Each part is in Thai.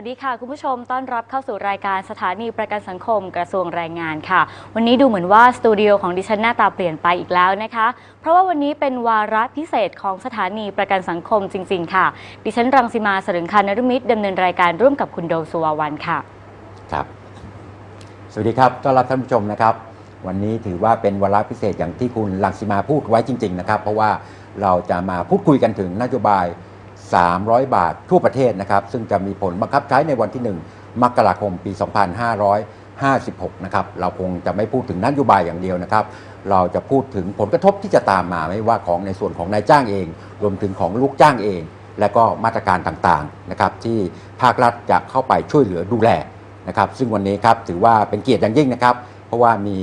สวัสดีค่ะ คุณผู้ชมต้อนรับเข้าสู่รายการสถานีประกันสังคมกระทรวงแรงงานค่ะ วันนี้ดูเหมือนว่าสตูดิโอของดิฉันหน้าตาเปลี่ยนไปอีกแล้วนะคะ เพราะว่าวันนี้เป็นวาระพิเศษของสถานีประกันสังคมจริง ๆ ค่ะ ดิฉันรังสิมาสรึงคานรุมิตรดำเนินรายการร่วมกับคุณโดมสุวาวันค่ะ ครับ สวัสดีครับต้อนรับท่านผู้ชมนะครับ วันนี้ถือว่าเป็นวาระพิเศษอย่างที่คุณลังสิมาพูดไว้จริง ๆ นะครับ เพราะว่าเราจะมาพูดคุยกันถึงนโยบาย 300 บาททั่วประเทศนะครับ ซึ่งจะมีผลบังคับใช้ในวันที่ 1 มกราคมปี 2556 นะครับ เราคงจะไม่พูดถึงนโยบายอย่างเดียวนะครับ เราจะพูดถึงผลกระทบที่จะตามมาไม่ว่าของในส่วนของนายจ้างเอง รวมถึงของลูกจ้างเอง และก็มาตรการต่างๆนะครับที่ภาครัฐจะเข้าไปช่วยเหลือดูแลนะครับซึ่งวันนี้ครับถือว่าเป็นเกียรติอย่างยิ่งนะครับ เพราะว่ามี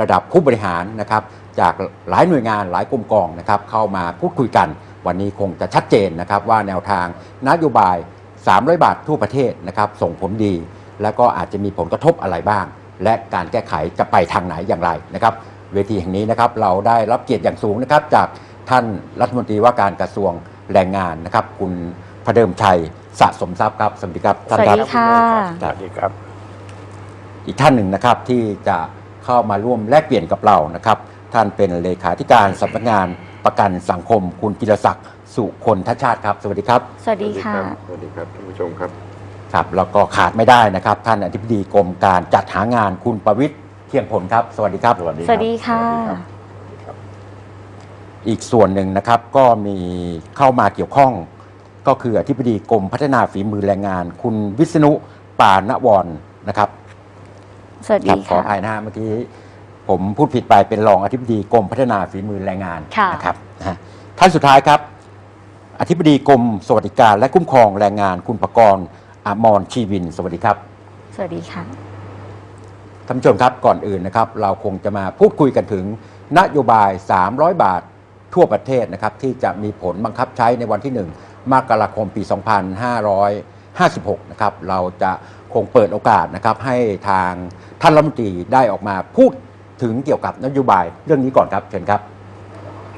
ระดับผู้บริหารนะครับจากหลายหน่วยงานหลายกรมกองนะครับเข้ามาพูดคุยกัน วันนี้คงจะชัดเจนนะครับว่าแนวทางนโยบาย 300 บาททั่วประเทศนะครับส่งผลดี แล้วก็อาจจะมีผลกระทบอะไรบ้าง และการแก้ไขจะไปทางไหนอย่างไรนะครับเวทีแห่งนี้นะครับเราได้รับเกียรติอย่างสูงนะครับจากท่านรัฐมนตรีว่าการกระทรวงแรงงานนะครับ คุณพระเดิมชัยสะสมทรัพย์ครับสวัสดีครับท่านสวัสครับดีค่ะสวัสดีครับ อีกท่านหนึ่งนะครับที่จะเข้ามาร่วมแลกเปลี่ยนกับเรานะครับ ท่านเป็นเลขาธิการสำนักงาน ประกันสังคม คุณกิรศักดิ์สุคนทชาติครับ สวัสดีครับ สวัสดีค่ะ สวัสดีครับท่านผู้ชมครับ ครับแล้วก็ขาดไม่ได้นะครับ ท่านอธิบดีกรมการจัดหางานคุณประวิทย์เที่ยงผลครับ สวัสดีครับ สวัสดีค่ะ อีกส่วนหนึ่งนะครับก็มีเข้ามาเกี่ยวข้อง ก็คืออธิบดีกรมพัฒนาฝีมือแรงงาน คุณวิษณุปานวรนะครับ สวัสครัดีบขอค่ะอภัยนะฮะเมื่อกี้ ผมพูดผิดไปเป็นรองอธิบดีกรมพัฒนาฝีมือแรงงานค่ะนะครับนะฮะท่านสุดท้ายครับ อธิบดีกรมสวัสดิการและคุ้มครองแรงงานคุณประกรณ์อมรชีวิน สวัสดีครับสวัสดีค่ะ ท่านผู้ชมครับก่อนอื่นนะครับ เราคงจะมาพูดคุยกันถึงนโยบาย 300 บาททั่วประเทศนะครับ ที่จะมีผลบังคับใช้ในวันที่ 1 มกราคมปี 2556 นะครับ เราจะคงเปิดโอกาสนะครับให้ทางท่านรัฐมนตรีได้ออกมาพูด ถึงเกี่ยวกับนโยบายเรื่องนี้ก่อนครับเชิญครับ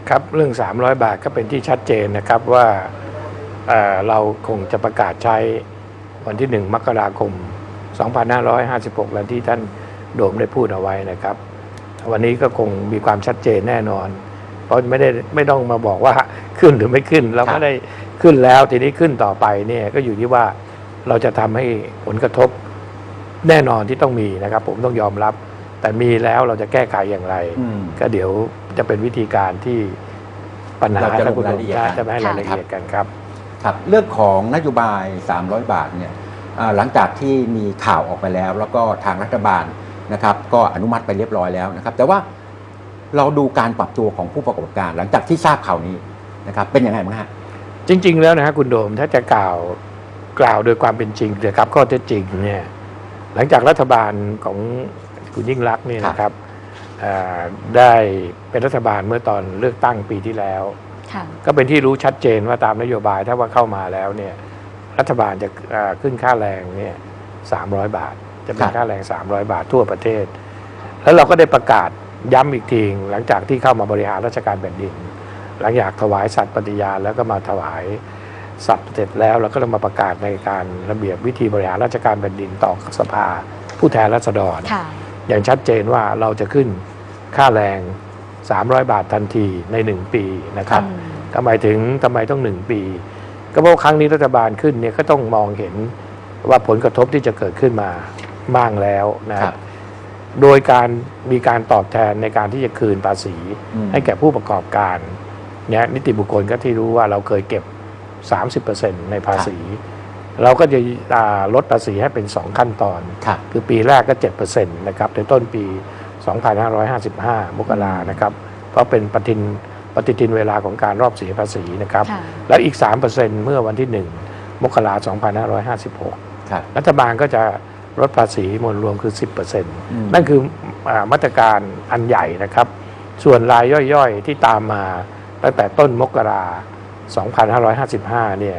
ครับเรื่อง 300 บาทก็เป็นที่ชัดเจนนะครับว่าเเราคงจะประกาศใช้วันที่ 1 มกราคม 2556แล้วที่ท่านโดมได้พูดเอาไว้นะครับ วันนี้ก็คงมีความชัดเจนแน่นอน เพราะไม่ได้ไม่ต้องมาบอกว่าขึ้นหรือไม่ขึ้น เราครัก็ได้ขึ้นแล้วทีนี้ขึ้นต่อไปเนี่ยก็อยู่ที่ว่าเราจะทำให้ผลกระทบแน่นอนที่ต้องมีนะครับ ผมต้องยอมรับ แต่มีแล้วเราจะแก้ไขอย่างไรอืมก็เดี๋ยวจะเป็นวิธีการที่ปัญหาเราจะถ้าคุณลงรายละเอียดจะไม่ให้ค่ะรายละเอียดกันครับครับ เรื่องของนโยบาย 300 บาทเนี่ยอ่าหลังจากที่มีข่าวออกไปแล้ว แล้วก็ทางรัฐบาลนะครับ ก็อนุมัติไปเรียบร้อยแล้วนะครับ แต่ว่าเราดูการปรับตัวของผู้ประกอบการ หลังจากที่ทราบข่าวนี้นะครับ เป็นยังไงบ้างฮะจริง ๆ แล้วนะฮะคุณโดมถ้าจะกล่าวกล่าวโดยความเป็นจริงนะครับข้อเท็จจริงเนี่ยหลังจากรัฐบาลของ คุณยิ่งรักษณ์เนี่ยนะครับเอ่อได้เป็นรัฐบาลเมื่อตอนเลือกตั้งปีที่แล้ว ค่ะ ก็เป็นที่รู้ชัดเจนว่าตามนโยบายถ้าว่าเข้ามาแล้วเนี่ยรัฐบาลจะเอ่อขึ้นค่าแรงเนี่ยสามบาท จะเป็คนรับ ค่าแรง 300 บาททั่วประเทศ แล้วเราก็ได้ประกาศย้ำอีกทีหลังจากที่เข้ามาบริหารราชการแผ่นดิน หลังจากถวายสัตย์ปฏิญาณแล้วก็มาถวายสัตย์เสร็จแล้วเราก็ต้องมาประกาศในการระเบียบวิธีบริหารราชการแผ่นดินต่อสภาผู้แทนราษฎร ค่ะ อย่างชัดเจนว่าเราจะขึ้นค่าแรง 300 บาททันทีใน 1 ปีนะครับอืมทำไมถึงทำไมต้องหนึ่งปี ก็เพราะว่าครั้งนี้รัฐบาลขึ้นเนี่ยก็ต้องมองเห็นว่าผลกระทบที่จะเกิดขึ้นมาบ้างแล้วนะคครัรับบโดยการมีการตอบแทนในการที่จะคืนภาษีอืมให้แก่ผู้ประกอบการเนี่ยนิติบุคคลก็ที่รู้ว่าเราเคยเก็บ 30%ในภาษี เราก็จะอ่าลดภาษีให้เป็น 2 ขั้นตอนครับคือปีแรกก็ 7%นะครับในต้นปี 2555 มกรานะครับ เพราะเป็นปฏิทินปฏิทินเวลาของการรอบเสียภาษีนะครับค่ะแล้วอีก 3%เมื่อวันที่ 1 มกราคม2556ครับรัฐบาลก็จะลดภาษีมวลรวมคือม10%นั่นคืออามาตรการอันใหญ่นะครับ ส่วนรายย่อยๆ ที่ตามมาตั้งแต่ต้นมกราคม2555 เนี่ย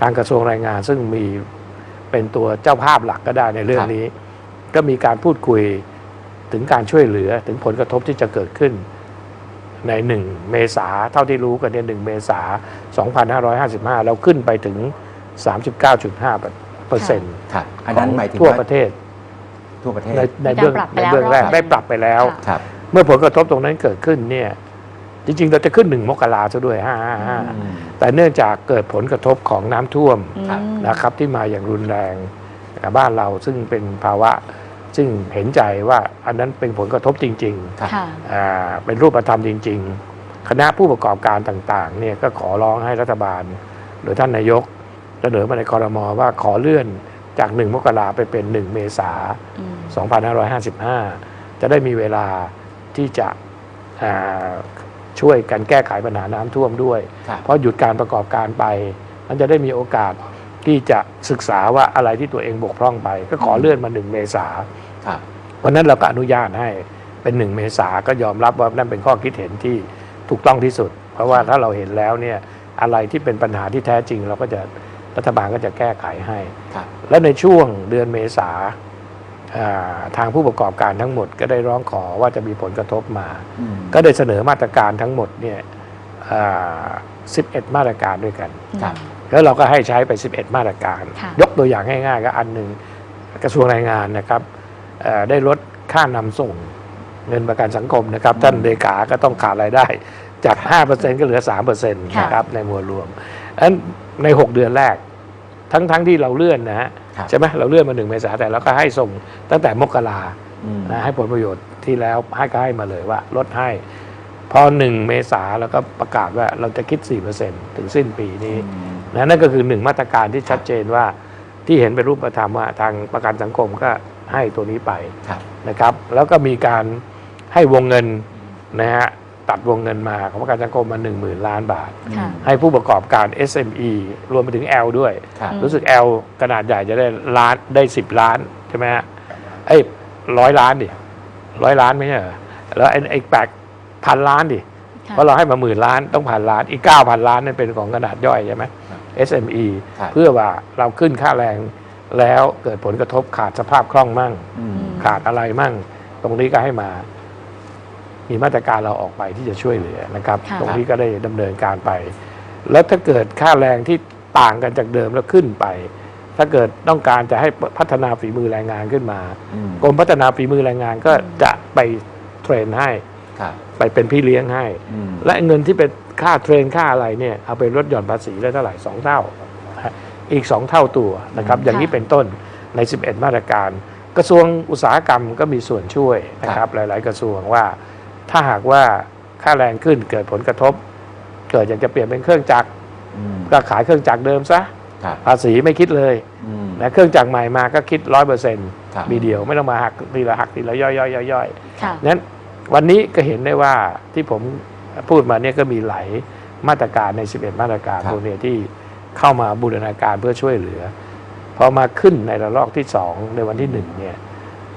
ทางกระทรวงแรงงานซึ่งมีเป็นตัวเจ้าภาพหลักก็ได้ในเรื่องนี้ ก็มีการพูดคุยถึงการช่วยเหลือถึงผลกระทบที่จะเกิดขึ้นใน 1 เมษาเท่าที่รู้กันเนี่ย1เมษา2555 เราขึ้นไปถึง 39.5เปอร์เซ็นต์ครับอันนั้นหมายถึงทั่วว่าประเทศทั่วประเทศในในเบื้องมีการปรับไปในแล้วเบื้องแรกรอบได้ปรับไปแล้วค่ะครับเมื่อผลกระทบตรงนั้นเกิดขึ้นเนี่ย จริงๆ เราจะขึ้นหนึ่งมกราซะด้วยห้าห้าห้าอืมแต่เนื่องจากเกิดผลกระทบของน้ำท่วมอืมครับนะครับที่มาอย่างรุนแรงกับบ้านเราซึ่งเป็นภาวะซึ่งเห็นใจว่าอันนั้นเป็นผลกระทบจริงครับค่ะๆอ่าเป็นรูปธรรมจริง ๆ คณะผู้ประกอบการต่างๆเนี่ยก็ขอร้องให้รัฐบาลโดยท่านนายกเสนอมาในคอรมอว่าขอเลื่อนจาก1มกราไปเป็น 1 เมษาอืม2555 จะได้มีเวลาที่จะอ่า ช่วยกันแก้ไขปัญหาน้ำท่วมด้วยครับเพราะหยุดการประกอบการไป มันจะได้มีโอกาสที่จะศึกษาว่าอะไรที่ตัวเองบกพร่องไป ก็ขอเลื่อนมา1เมษาครับวันนั้นเราก็อนุญาตให้เป็น1เมษาก็ยอมรับว่านั่นเป็นข้อคิดเห็นที่ถูกต้องที่สุด เพราะว่าถ้าเราเห็นแล้วเนี่ยอะไรที่เป็นปัญหาที่แท้จริงเราก็จะรัฐบาลก็จะแก้ไขให้ครับและในช่วงเดือนเมษาอ่า ทางผู้ประกอบการทั้งหมดก็ได้ร้องขอว่าจะมีผลกระทบมาอืมก็ได้เสนอมาตรการทั้งหมดเนี่ยอ่า11 มาตรการด้วยกันครับแล้วเราก็ให้ใช้ไป 11 มาตรการค่ะยกตัวอย่างง่ายๆก็อันหนึ่งกระทรวงแรงงานนะครับเอ่อได้ลดค่านำส่งเงินประกันสังคมนะครับ ท่านเลขาก็ต้องขาดรายได้ จาก 5%ก็เหลือ 3%นะครับในมวลรวมอันใน 6 เดือนแรก ทั้งๆทที่เราเลื่อนนะฮะครับ ใช่ไหมเราเลื่อนมาหนึ่งเมษาแต่เราก็ให้ส่งตั้งแต่มกราอืมนะให้ผลประโยชน์ที่แล้วให้ก็ให้มาเลยว่าลดให้พอหนึ่งเมษาเราก็ประกาศว่าเราจะคิด 4%ถึงสิ้นปีนี้อืมนะนั่นก็คือหนึ่งมาตรการที่ชัดเจนว่าที่เห็นเป็นรูปธรรมว่าทางประกันสังคมก็ให้ตัวนี้ไปครับนะครับ แล้วก็มีการให้วงเงินนะฮะ ตัดวงเงินมาของประกันสังคมมา 1 0,000 ล้านบาท ค่ะให้ผู้ประกอบการ SME รวมไปถึง L ด้วย ครับอืมรู้สึก L ขนาดใหญ่จะได้ล้านได้ 10 ล้าน ใช่ไหมฮะไอ้ร้อยล้านดิร้อยล้านไม่ใช่เหรอแล้วไอ้ไอ้แปดพันล้านดิ ค่ะ เพราะเราให้มาหมื่นล้านต้องพันล้านอีกเก้าพันล้านนั่นเป็นของขนาดย่อยใช่ไหมครับ SME ครับ เพื่อว่าเราขึ้นค่าแรงแล้วเกิดผลกระทบขาดสภาพคล่องมั่ง อืม ขาดอะไรมั่ง ตรงนี้ก็ให้มา มีมาตรการเราออกไปที่จะช่วยเหลือนะครับค่ะตรงนี้ก็ได้ดำเนินการไป แล้วถ้าเกิดค่าแรงที่ต่างกันจากเดิมแล้วขึ้นไป ถ้าเกิดต้องการจะให้พัฒนาฝีมือแรงงานขึ้นมาอืมกรมพัฒนาฝีมือแรงงานก็จะไปเทรนให้ครับไปเป็นพี่เลี้ยงให้อืมและเงินที่เป็นค่าเทรนค่าอะไรเนี่ยเอาไปลดหย่อนภาษีได้เท่าไหร่สองเท่านะฮะอีกสองเท่าตัวนะครับอืมอย่างนี้ค่ะเป็นต้นใน 11 มาตรการ กระทรวงอุตสาหกรรมก็มีส่วนช่วยนะคครัรับบหลาย ๆ กระทรวงว่า ถ้าหากว่าค่าแรงขึ้นเกิดผลกระทบ เกิดอยากจะเปลี่ยนเป็นเครื่องจักรอืมก็ขายเครื่องจักรเดิมซะครับภาษีไม่คิดเลยอืมนะเครื่องจักรใหม่มาก็คิดร้อยเปอร์เซ็นต์ครับมีเดียวไม่ต้องมาหักทีละหักทีละย่อยๆย่อยๆค่ะนั้นวันนี้ก็เห็นได้ว่าที่ผมพูดมาเนี่ยก็มีหลายมาตรการใน 11 มาตรการครับพวกเนี้ที่เข้ามาบูรณาการเพื่อช่วยเหลือพอมาขึ้นในระลอกที่ 2 ในวันที่1เนี่ย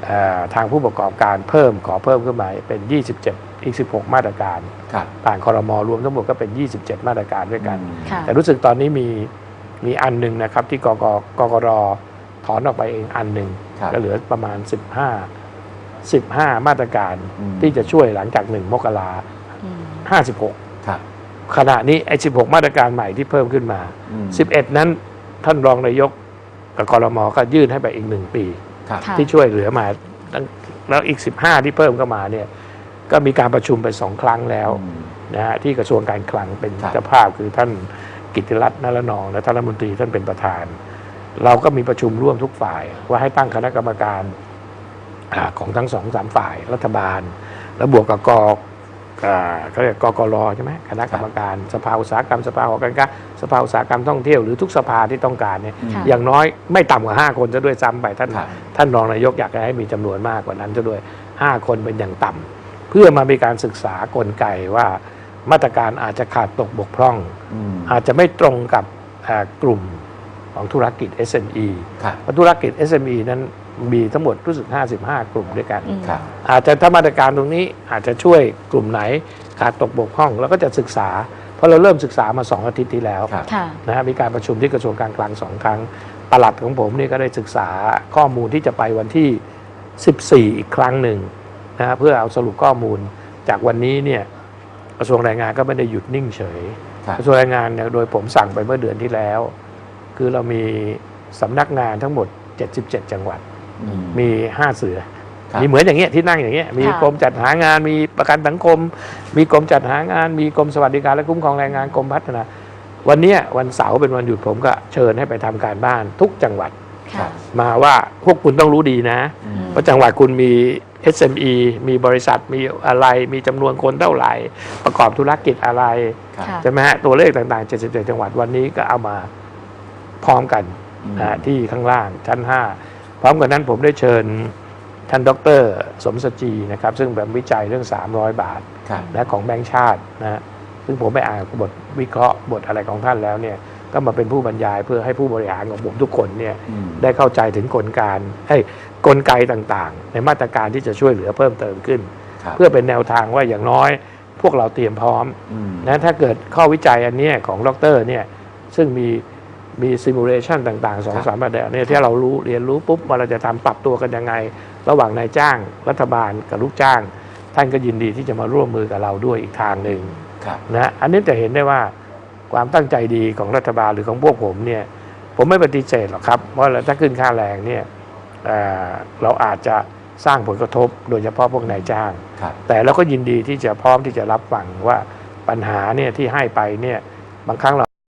เอ่อทางผู้ประกอบการเพิ่มขอเพิ่มขึ้นมาเป็น 27 อีก 16 มาตรการครับ ผ่านคอรมอรวมทั้งหมดก็เป็น 27 มาตรการด้วยกันอืมค่ะ แต่รู้สึกตอนนี้มีมีอันหนึ่งนะครับที่กกกกรถอนออกไปเองอันหนึ่งครับก็เหลือประมาณ 15 15 มาตรการอืม ที่จะช่วยหลังจาก 1 มกราอืม56 ครับขณะนี้ไอ้16 มาตรการใหม่ที่เพิ่มขึ้นมา อืม11 นั้นท่านรองนายกกับกรมก็ยื่นให้ไปอีกหนึ่งปี ครับ ค่ะ ที่ช่วยเหลือมาตั้งแล้วอีก 15 ที่เพิ่มเข้ามาเนี่ย ก็มีการประชุมไปสองครั้งแล้วอืมนะฮะที่กระทรวงการคลังเป็นครับเจ้าภาพคือท่านกิตติรัตน์นรนองและท่านรัฐมนตรีท่านเป็นประธาน เราก็มีประชุมร่วมทุกฝ่าย ว่าให้ตั้งคณะกรรมการอาของทั้งสองสามฝ่ายรัฐบาล แล้วบวกกับกอ่าเขาเรียกกกรใช่ไหมคณะกรรมการสภาอุตสาหกรรมสภาหอการค้าสภาอุตสาหกรรมท่องเที่ยวหรือทุกสภาที่ต้องการเนี่ยค่ะอย่างน้อยไม่ต่ำกว่า 5 คนจะด้วยซ้ำไปท่านครับท่านรองนายกอยากจะให้มีจำนวนมากกว่านั้นจะด้วย 5 คนเป็นอย่างต่ำ เพื่อมามีการศึกษากลไกว่ามาตรการอาจจะขาดตกบกพร่องอืมอาจจะไม่ตรงกับอ่ากลุ่มของธุรกิจ SME ครับเพราะธุรกิจ SME นั้นมีทั้งหมดรู้สึก 55 กลุ่มด้วยกันอืมครับอาจจะถ้ามาตรการตรงนี้อาจจะช่วยกลุ่มไหนขาดตกบกพร่องเราก็จะศึกษา เพราะเราเริ่มศึกษามาสองอาทิตย์ที่แล้วครับค่ะนะฮะมีการประชุมที่กระทรวงการคลังสองครั้งปลัดของผมนี่ก็ได้ศึกษาข้อมูลที่จะไปวันที่ 14 อีกครั้งหนึ่ง นะฮะเพื่อเอาสรุปข้อมูล จากวันนี้เนี่ยกระทรวงแรงงานก็ไม่ได้หยุดนิ่งเฉยครับกระทรวงแรงงานเนี่ยโดยผมสั่งไปเมื่อเดือนที่แล้ว คือเรามีสำนักงานทั้งหมด 77 จังหวัดอืมมี 5 เสือครับมีเหมือนอย่างเงี้ยที่นั่งอย่างเงี้ย มีค่ะกรมจัดหางาน มีประกันสังคม มีกรมจัดหางาน มีกรมสวัสดิการและคุ้มครองแรงงาน กรมพัฒนา วันเนี้ยวันเสาร์เป็นวันหยุดผมก็เชิญให้ไปทำการบ้านทุกจังหวัดครัค่ะบมาว่าพวกคุณต้องรู้ดีนะอืมเพราะจังหวัดคุณมี SME มีบริษัทมีอะไรมีจำนวนคนเท่าไหร่ ประกอบธุรกิจอะไรครับค่ะใช่ไหมฮะตัวเลขต่างๆ 77 จังหวัดวันนี้ก็เอามาพร้อมกันอืมนะฮะที่ข้างล่างชั้น 5 พร้อมกันนั้นผมได้เชิญท่านดร สมสจีนะครับ ซึ่งแบบวิจัยเรื่อง 300 บาทครับนะของแบงก์ชาตินะฮะซึ่งผมไปอ่านบทวิเคราะห์บทอะไรของท่านแล้วเนี่ย ก็มาเป็นผู้บรรยายเพื่อให้ผู้บริหารของผมทุกคนเนี่ยอืมได้เข้าใจถึงกลการให้ยกลไกต่างๆ ในมาตรการที่จะช่วยเหลือเพิ่มเติมขึ้นครับเพื่อเป็นแนวทางว่าอย่างน้อย พวกเราเตรียมพร้อมอืมนะถ้าเกิดข้อวิจัยอันเนี้ยของดรเนี่ยซึ่งมีมีซิมูเลชันต่างๆสองสามประเด็นเนี่ยที่เรารู้เรียนรู้ปุ๊บว่าเราจะทำปรับตัวกันยังไง ระหว่างนายจ้าง รัฐบาลกับลูกจ้าง ท่านก็ยินดีที่จะมาร่วมมือกับเราด้วยอีกทางหนึ่งครับนะอันนี้จะเห็นได้ว่า ความตั้งใจดีของรัฐบาลหรือของพวกผมเนี่ยผมไม่ปฏิเสธหรอกครับว่าถ้าขึ้นค่าแรงเนี่ยเอ่อเราอาจจะสร้างผลกระทบโดยเฉพาะพวกนายจ้างครับแต่เราก็ยินดีที่จะพร้อมที่จะรับฟังว่าปัญหาเนี่ยที่ให้ไปเนี่ยบางครั้งเรา